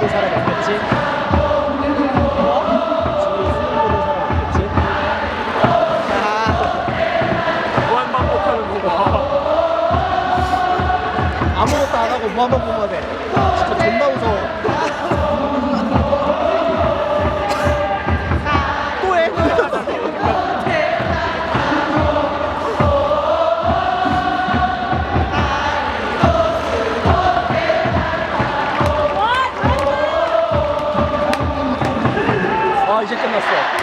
보고 살아남겠지? 무한반복하는 거 봐. 아무것도 안 하고 무한반복만 해. 이제 끝났어.